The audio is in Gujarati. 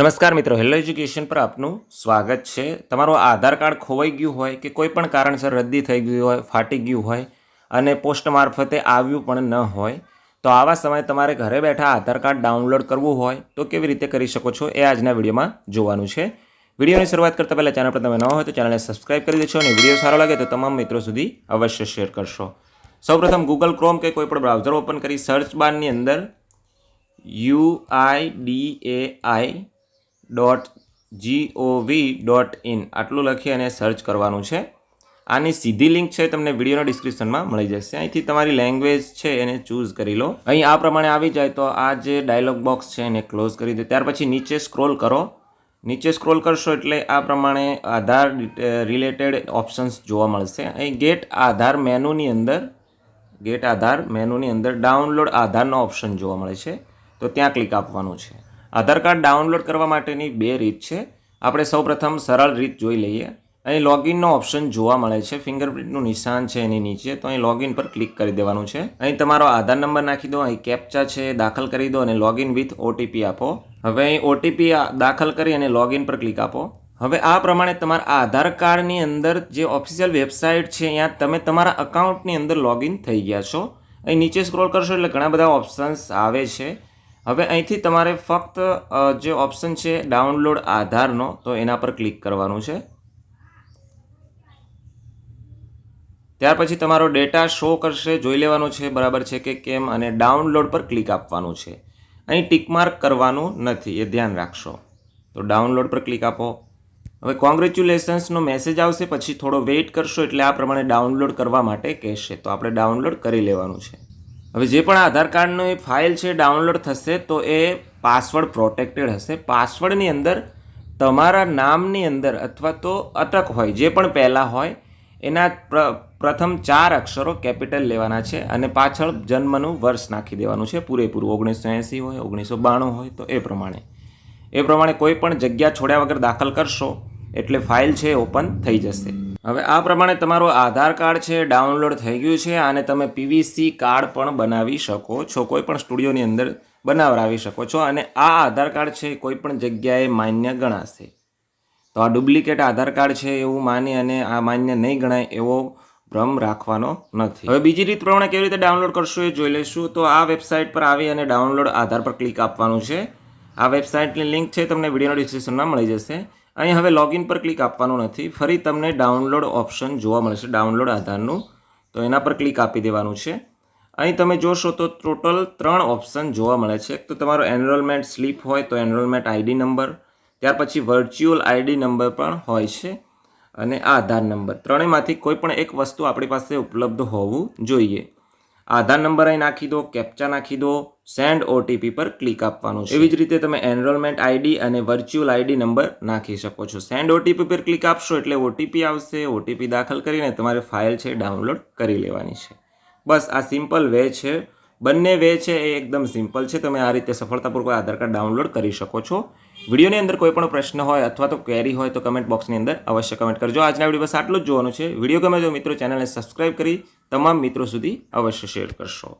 નમસ્કાર મિત્રો, હેલો એજ્યુકેશન પર આપનું સ્વાગત છે. તમારું આધાર કાર્ડ ખોવાઈ ગયું હોય કે કોઈ પણ કારણસર રદ્દી થઈ ગયું હોય, ફાટી ગયું હોય અને પોસ્ટ મારફતે આવ્યું પણ ન હોય, તો આવા સમયે તમારે ઘરે બેઠા આધાર કાર્ડ ડાઉનલોડ કરવું હોય તો કેવી રીતે કરી શકો છો એ આજના વિડીયોમાં જોવાનું છે. વિડીયોની શરૂઆત કરતાં પહેલાં ચેનલ પર તમે ન હોય તો ચેનલને સબસ્ક્રાઇબ કરી દેશો અને વીડિયો સારો લાગે તો તમામ મિત્રો સુધી અવશ્ય શેર કરશો. સૌપ્રથમ ગૂગલ ક્રોમ કે કોઈ પણ બ્રાઉઝર ઓપન કરી સર્ચ બારની અંદર U I D A I dot GOV dot in આટલું લખી અને સર્ચ કરવાનું છે. આની સીધી લિંક છે તમને વિડીયોના ડિસ્ક્રિપ્શનમાં મળી જશે. અહીંથી તમારી લેંગ્વેજ છે એને ચૂઝ કરી લો. અહીં આ પ્રમાણે આવી જાય તો આ જે ડાયલોગ બોક્સ છે એને ક્લોઝ કરી દો. ત્યાર પછી નીચે સ્ક્રોલ કરો. નીચે સ્ક્રોલ કરશો એટલે આ પ્રમાણે આધાર રિલેટેડ ઓપ્શન્સ જોવા મળશે. અહીં ગેટ આધાર મેનુની અંદર ગેટ આધાર મેનુની અંદર ડાઉનલોડ આધારનો ઓપ્શન જોવા મળે છે. તો ત્યાં ક્લિક આપવાનું છે. આધાર કાર્ડ ડાઉનલોડ કરવા માટેની બે રીત છે. આપણે સૌપ્રથમ સરળ રીત જોઈ લઈએ. અહીં લોગિનનો ઓપ્શન જોવા મળે છે. ફિંગરપ્રિન્ટનું નિશાન છે એની નીચે. તો અહીં લોગિન પર ક્લિક કરી દેવાનું છે. અહીં તમારો આધાર નંબર નાખી દો. અહીં કેપ્ચા છે, દાખલ કરી દો અને લોગિન વિથ ઓટીપી આપો. હવે અહીં ઓટીપી દાખલ કરી અને લોગિન પર ક્લિક આપો. હવે આ પ્રમાણે તમારા આધાર કાર્ડની અંદર જે ઓફિશિયલ વેબસાઇટ છે ત્યાં તમે તમારા અકાઉન્ટની અંદર લોગિન થઈ ગયા છો. અહીં નીચે સ્ક્રોલ કરશો એટલે ઘણા બધા ઓપ્શન્સ આવે છે. હવે અહીંથી તમારે ફક્ત જે ઓપ્શન છે ડાઉનલોડ આધારનો, તો એના પર ક્લિક કરવાનું છે. ત્યાર પછી તમારો ડેટા શો કરશે, જોઈ લેવાનું છે, બરાબર છે કે કેમ, અને ડાઉનલોડ પર ક્લિક આપવાનું છે. અહીં ટીકમાર્ક કરવાનું નથી, એ ધ્યાન રાખશો. તો ડાઉનલોડ પર ક્લિક આપો. હવે કોંગ્રેચ્યુલેશન્સનો મેસેજ આવશે, પછી થોડો વેઇટ કરશો, એટલે આ પ્રમાણે ડાઉનલોડ કરવા માટે કહેશે. તો આપણે ડાઉનલોડ કરી લેવાનું છે. હવે જે પણ આધાર કાર્ડનો ફાઇલ છે, ડાઉનલોડ થશે, તો એ પાસવર્ડ પ્રોટેક્ટેડ હશે. પાસવર્ડની અંદર તમારા નામની અંદર અથવા તો અટક હોય, જે પણ પહેલાં હોય, એના પ્ર, પ્રથમ ચાર અક્ષરો કેપિટલ લેવાના છે અને પાછળ જન્મનું વર્ષ નાખી દેવાનું છે. પૂરેપૂરું ઓગણીસો એંસી હોય, ઓગણીસો બાણું હોય, તો એ પ્રમાણે. એ પ્રમાણે કોઈ પણ જગ્યા છોડ્યા વગર દાખલ કરશો, એટલે ફાઇલ છે ઓપન થઈ જશે. હવે આ પ્રમાણે તમારું આધાર કાર્ડ છે, ડાઉનલોડ થઈ ગયું છે અને તમે પીવીસી કાર્ડ પણ બનાવી શકો છો, કોઈ પણ સ્ટુડિયોની અંદર બનાવડાવી શકો છો અને આ આધાર કાર્ડ છે, કોઈ પણ જગ્યાએ માન્ય ગણાશે. તો આ ડુપ્લિકેટ આધાર કાર્ડ છે એવું માની અને આ માન્ય નહીં ગણાય એવો ભ્રમ રાખવાનો નથી. હવે બીજી રીત પ્રમાણે કેવી રીતે ડાઉનલોડ કરશો એ જોઈ લઈશું. તો આ વેબસાઇટ પર આવી અને ડાઉનલોડ આધાર પર ક્લિક આપવાનું છે. આ વેબસાઇટની લિંક છે, તમને વિડીયોના ડિસ્ક્રિપ્શનમાં મળી જશે. અહીં હવે લોગિન પર ક્લિક આપવાનું નથી. ફરી તમને ડાઉનલોડ ઓપ્શન જોવા મળશે ડાઉનલોડ આધારનું. તો એના પર ક્લિક આપી દેવાનું છે. અહીં તમે જોશો તો ટોટલ ત્રણ ઓપ્શન જોવા મળે છે. તો તમારો એનરોલમેન્ટ સ્લીપ હોય તો એનરોલમેન્ટ આઈડી નંબર ત્યાર પછી વર્ચ્યુઅલ આઈડી નંબર પણ હોય છે અને આધાર નંબર ત્રણેયમાંથી કોઈ પણ એક વસ્તુ આપણી પાસે ઉપલબ્ધ હોવું જોઈએ. આધાર નંબર અહીં નાખી દો કેપ્ચા નાખી દો સેન્ડ ઓટીપી પર ક્લિક આપવાનું છે. એવી જ રીતે તમે એનરોલમેન્ટ આઈડી અને વર્ચ્યુઅલ આઈડી નંબર નાખી શકો છો. સેન્ડ ઓટીપી પર ક્લિક આપશો એટલે ઓટીપી આવશે. ઓટીપી દાખલ કરીને તમારે ફાઇલ છે ડાઉનલોડ કરી લેવાની છે. બસ આ સિમ્પલ વે છે. બંને વે છે એ એકદમ સિમ્પલ છે. તમે આ રીતે સફળતાપૂર્વક આધાર કાર્ડ ડાઉનલોડ કરી શકો છો. વિડીયોની અંદર કોઈ પણ પ્રશ્ન હોય અથવા તો ક્વેરી હોય તો કમેન્ટ બોક્સની અંદર અવશ્ય કમેન્ટ કરજો. આજના વીડિયો બસ આટલું જ જોવાનું છે. વીડિયો ગમે તો મિત્રો ચેનલને સબસ્ક્રાઈબ કરી તમામ મિત્રો સુધી અવશ્ય શેર કરશો.